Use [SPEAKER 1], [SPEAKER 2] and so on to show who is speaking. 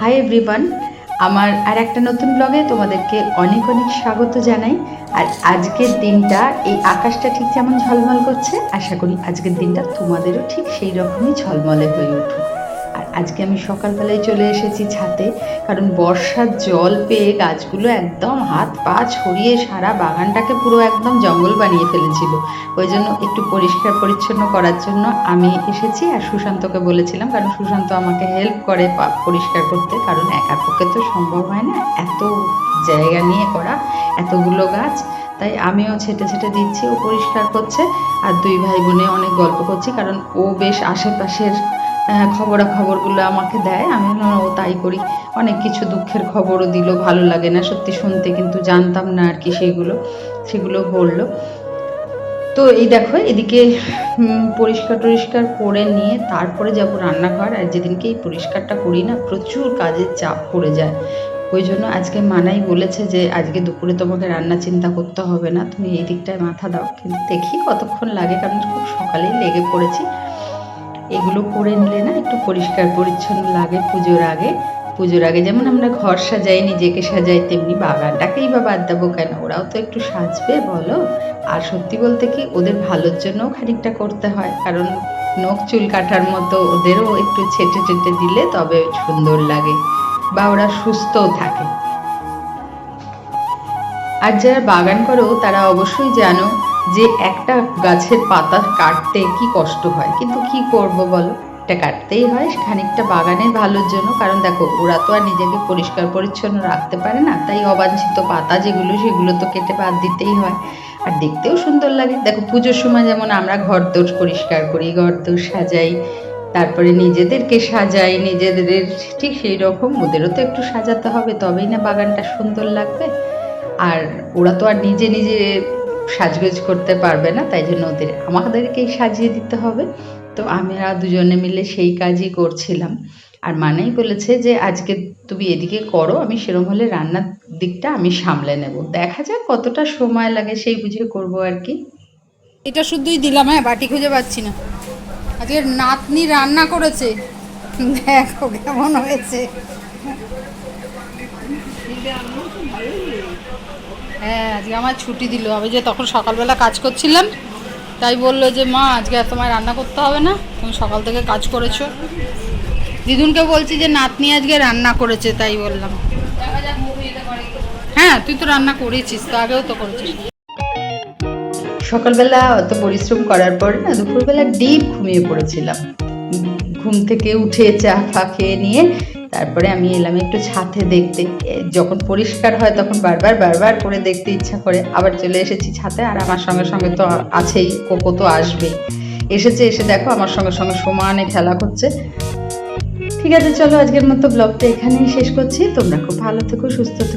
[SPEAKER 1] Hi everyone আমার আর একটা নতুন ব্লগে তোমাদেরকে অনেক অনেক স্বাগত জানাই। আর আজকের দিনটা, এই আকাশটা ঠিক যেমন ঝলমল করছে, আশা করি আজকের দিনটা তোমাদেরও ঠিক সেই রকমই ঝলমলে হয়ে উঠুক। আজকে আমি সকালবেলায় চলে এসেছি ছাতে কারণ বর্ষার জল পেয়ে গাছগুলো একদম হাত পা ছড়িয়ে সারা বাগানটাকে পুরো একদম জঙ্গল বানিয়ে ফেলেছিল। ওই জন্য একটু পরিষ্কার পরিচ্ছন্ন করার জন্য আমি এসেছি আর সুশান্তকে বলেছিলাম, কারণ সুশান্ত আমাকে হেল্প করে পরিষ্কার করতে, কারণ একার পক্ষে তো সম্ভব হয় না, এত জায়গা নিয়ে করা, এতগুলো গাছ, তাই আমিও ছেটে ছেটে দিচ্ছি, ও পরিষ্কার করছে আর দুই ভাই বোনে অনেক গল্প করছি, কারণ ও বেশ আশেপাশের খবরাখবরগুলো আমাকে দেয়। আমি ও তাই করি। অনেক কিছু দুঃখের খবরও দিল, ভালো লাগে না সত্যি শুনতে, কিন্তু জানতাম না আর কি সেগুলো সেগুলো বলল। তো এই দেখো, এদিকে পরিষ্কার টরিষ্কার করে নিয়ে তারপরে যাব রান্নাঘর। আর যেদিনকে এই পরিষ্কারটা করি না, প্রচুর কাজের চাপ পড়ে যায়। ওই জন্য আজকে মানাই বলেছে যে, আজকে দুপুরে তোমাকে রান্না চিন্তা করতে হবে না। তুমি এই দিকটায় মাথা দাও। কিন্তু দেখি কতক্ষণ লাগে, কারণ খুব সকালেই লেগে পড়েছি। এগুলো করে নিলে না একটু পরিষ্কার, পরিচ্ছন্ন লাগে পুজোর আগে। পুজোর আগে যেমন আমরা ঘর সাজাই, নিজেকে সাজাই, তেমনি বাগানটাকেই বা বাদ দেবো কেন? ওরাও তো একটু সাজবে, বলো। আর সত্যি বলতে কি, ওদের ভালোর জন্যও খানিকটা করতে হয়। কারণ নখ চুল কাটার মতো ওদেরও একটু ছেটে ছেটে দিলে তবে সুন্দর লাগে বা ওরা সুস্থও থাকে। আর যারা বাগান করো তারা অবশ্যই জানো যে একটা গাছের পাতা কাটতে কি কষ্ট হয়? কিন্তু কি করব বলো? এটা কাটতেই হয়, খানিকটা বাগানের ভালোর জন্য। কারণ দেখো, ওরা তো আর নিজেকে পরিষ্কার পরিচ্ছন্ন রাখতে পারে না। তাই অবাঞ্ছিত পাতা যেগুলো, সেগুলো তো কেটে বাদ দিতেই হয়। আর দেখতেও সুন্দর লাগে। দেখো, পুজোর সময় যেমন আমরা ঘর দোর পরিষ্কার করি ঘর দোর সাজাই, তারপরে নিজেদেরকে সাজাই, নিজেদের ঠিক সেই রকম। ওদেরও তো একটু সাজাতে হবে, তবেই না বাগানটা সুন্দর লাগবে। আর ওরা তো আর নিজে নিজে সাজগোজ করতে পারবে না, তাই জন্য ওদের, আমাদেরকেই সাজিয়ে দিতে হবে। তো আমরা দুজনে মিলে সেই কাজই করছিলাম। আর মানেই বলেছে যে, আজকে তুমি এদিকে করো, আমি সেরকম হলে রান্নার দিকটা আমি সামলে নেব। দেখা যাক কতটা সময় লাগে, সেই বুঝে করব আর কি।
[SPEAKER 2] এটা শুধুই দিলাম হ্যাঁ বাটি খুঁজে পাচ্ছি না। আজকে নাতনি রান্না করেছে। দেখো কেমন হয়েছে। হ্যাঁ আজকে আমার ছুটি দিল। আমি যে তখন সকালবেলা কাজ করছিলাম তাই বলল যে মা আজকে আর তোমায় রান্না করতে হবে না তুমি সকাল থেকে কাজ করেছ। দিদুনকে বলছি যে নাতনি আজকে রান্না করেছে তাই বললাম। হ্যাঁ তুই তো রান্না করেছিস তো আগেও তো করেছিস।
[SPEAKER 1] সকালবেলা অত পরিশ্রম করার পর না দুপুরবেলা ডিপ ঘুমিয়ে পড়েছিলাম। ঘুম থেকে উঠে চা ফা খেয়ে নিয়ে তারপরে আমি এলাম একটু ছাতে দেখতে। যখন পরিষ্কার হয় তখন বারবার বারবার করে দেখতে ইচ্ছা করে। আবার চলে এসেছি ছাতে আর আমার সঙ্গে সঙ্গে তো আছেই, কোকো তো আসবেই। এসেছে, এসে দেখো আমার সঙ্গে সঙ্গে সমানে খেলা করছে ঠিক আছে, চলো আজকের মতো ব্লগটা এখানেই শেষ করছি। তোমরা খুব ভালো থেকো, সুস্থ থেকো।